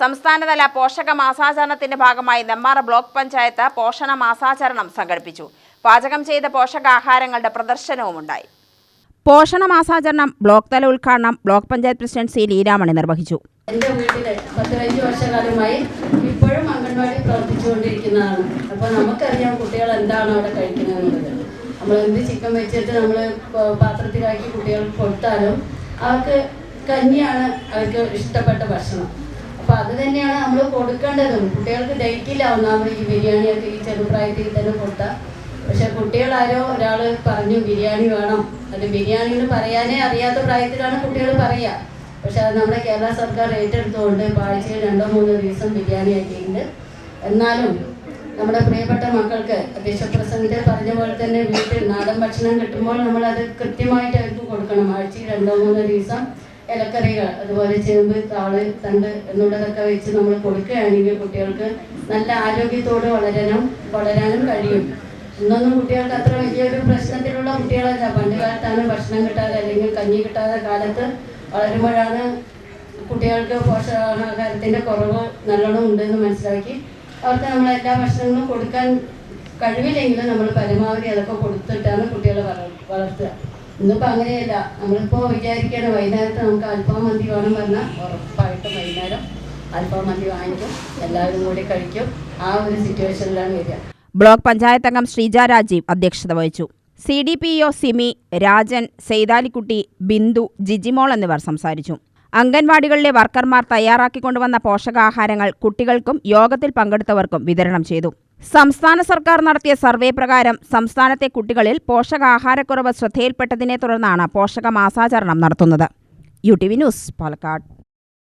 സംസ്ഥാനതല പോഷക മാസാചരണത്തിന്റെ ഭാഗമായി നെമ്മാറ ബ്ലോക്ക് പഞ്ചായത്ത് പോഷണ മാസാചരണം സംഘടിപ്പിച്ചു. പാചകം ചെയ്ത പോഷകാഹാരങ്ങളുടെ പ്രദർശനവും ഉണ്ടായി പോഷണ മാസാചരണം ബ്ലോക്ക് തല ഉദ്ഘാടനം block panchayat president C Leeramani നിർവഹിച്ചു. എന്റെ വീട്ടിൽ പത്തിരഞ്ച് വർഷകാലമായി ഇപ്പോഴും അംഗൻവാടി പ്രവർത്തിച്ചുകൊണ്ടിരിക്കുന്നതാണ്. അപ്പോൾ നമുക്കറിയാം കുട്ടികൾ എന്താണ് അവിടെ കഴിക്കുന്നതെന്നുള്ളത്. നമ്മൾ എന്ത് ചിക്കൻ വെച്ചിട്ട് നമ്മൾ പാത്രത്തിലാക്കി കുട്ടികൾക്ക് കൊടുത്താലും അവർക്ക് കഞ്ഞിയാണ് അവർക്ക് ഇഷ്ടപ്പെട്ട ഭക്ഷണം. അത് തന്നെയാണ് നമ്മൾ കൊടുക്കേണ്ടതും. കുട്ടികൾക്ക് ഡേറ്റില്ല ഒന്നാമത് ഈ ബിരിയാണിയൊക്കെ ഈ ചെറുപ്രായത്തിൽ തന്നെ കൊടുത്താൽ പക്ഷെ കുട്ടികളാരോ ഒരാൾ പറഞ്ഞു ബിരിയാണി വേണം. അത് ബിരിയാണി എന്ന് പറയാനേ അറിയാത്ത പ്രായത്തിലാണ് കുട്ടികൾ പറയുക പക്ഷെ അത് നമ്മുടെ കേരള സർക്കാർ ഏറ്റെടുത്തുകൊണ്ട് ആഴ്ചയിൽ രണ്ടോ മൂന്നോ ദിവസം ബിരിയാണി ആക്കിയിട്ടുണ്ട്. എന്നാലും നമ്മുടെ പ്രിയപ്പെട്ട മക്കൾക്ക് വിശ്വപ്രസംഗത്തെ പറഞ്ഞ പോലെ തന്നെ വീട്ടിൽ നാടൻ ഭക്ഷണം കിട്ടുമ്പോൾ നമ്മൾ കൃത്യമായിട്ട് അവർക്ക് കൊടുക്കണം. ആഴ്ചയിൽ രണ്ടോ മൂന്നോ ദിവസം ഇലക്കറികൾ അതുപോലെ ചേമ്പ് താൾ തണ്ട് എന്നുള്ളതൊക്കെ വെച്ച് നമ്മൾ കൊടുക്കുകയാണെങ്കിൽ കുട്ടികൾക്ക് നല്ല ആരോഗ്യത്തോട് വളരാനും വളരാനും കഴിയും. ഇന്നൊന്നും കുട്ടികൾക്ക് അത്ര വലിയൊരു പ്രശ്നത്തിലുള്ള കുട്ടികളല്ല. പണ്ട് കാലത്താണ് ഭക്ഷണം കിട്ടാതെ അല്ലെങ്കിൽ കഞ്ഞി കിട്ടാതെ കാലത്ത് വളരുമ്പോഴാണ് കുട്ടികൾക്ക് പോഷകാഹാരത്തിന്റെ കുറവ് നല്ലോണം ഉണ്ടെന്ന് മനസ്സിലാക്കി. അവർക്ക് നമ്മൾ എല്ലാ ഭക്ഷണങ്ങളും കൊടുക്കാൻ കഴിവില്ലെങ്കിലും നമ്മൾ പരമാവധി അതൊക്കെ കൊടുത്തിട്ടാണ് കുട്ടികളെ വളർ വളർത്തുക. ഇന്നിപ്പോൾ അങ്ങനെയല്ല. നമ്മളിപ്പോൾ വിചാരിക്കണം വൈകുന്നേരത്ത് നമുക്ക് അൽഫാം മന്തി വേണം പറഞ്ഞാൽ ഉറപ്പായിട്ടും വൈകുന്നേരം അൽഫാം മന്തി വാങ്ങിക്കും. എല്ലാവരും കൂടി കഴിക്കും. ആ ഒരു സിറ്റുവേഷനിലാണ് വരിക. ബ്ലോക്ക് പഞ്ചായത്ത് അംഗം ശ്രീജ രാജീവ് അധ്യക്ഷത വഹിച്ചു. C D P O Simi Rajan Saithalikutty Bindu Jijimol എന്നിവർ സംസാരിച്ചു. അംഗൻവാടികളിലെ വർക്കർമാർ തയ്യാറാക്കിക്കൊണ്ടുവന്ന പോഷകാഹാരങ്ങൾ കുട്ടികൾക്കും യോഗത്തിൽ പങ്കെടുത്തവർക്കും വിതരണം ചെയ്തു. സംസ്ഥാന സർക്കാർ നടത്തിയ സർവേ പ്രകാരം സംസ്ഥാനത്തെ കുട്ടികളിൽ പോഷകാഹാരക്കുറവ് ശ്രദ്ധയിൽപ്പെട്ടതിനെ തുടർന്നാണ് പോഷക മാസാചരണം നടത്തുന്നത്. U T V news Palakkad.